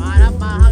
มาครับมาครับ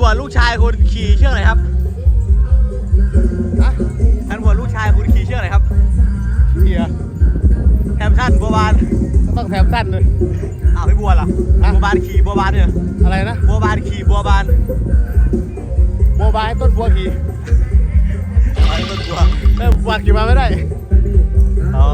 บวชลูกชายคุณขี่เชือกอะไรครับฮะงานบวชลูกชายคุณขี่เชือกอะไรครับเฮียแฮมชั่นบัวบานก็ต้องแถมสั้นเลย อ้าวพี่บัวเหรอฮะ บัวบานขี่บัวบานเนี่ยอะไรนะบัวบานขี่บัวบานโมบายต้นบัวขี่ไอ้ต้นบัวแต่วัดขี่มาไม่ได้ อ๋อ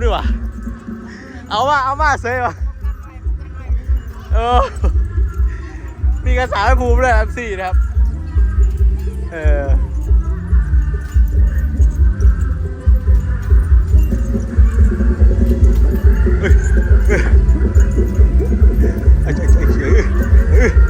ารพระภูมินี่หว่าเอามาเอามาเซยว่ะเออ มีมีกระสาวให้ภูมิด้วยครับสี่นะครับ เออแส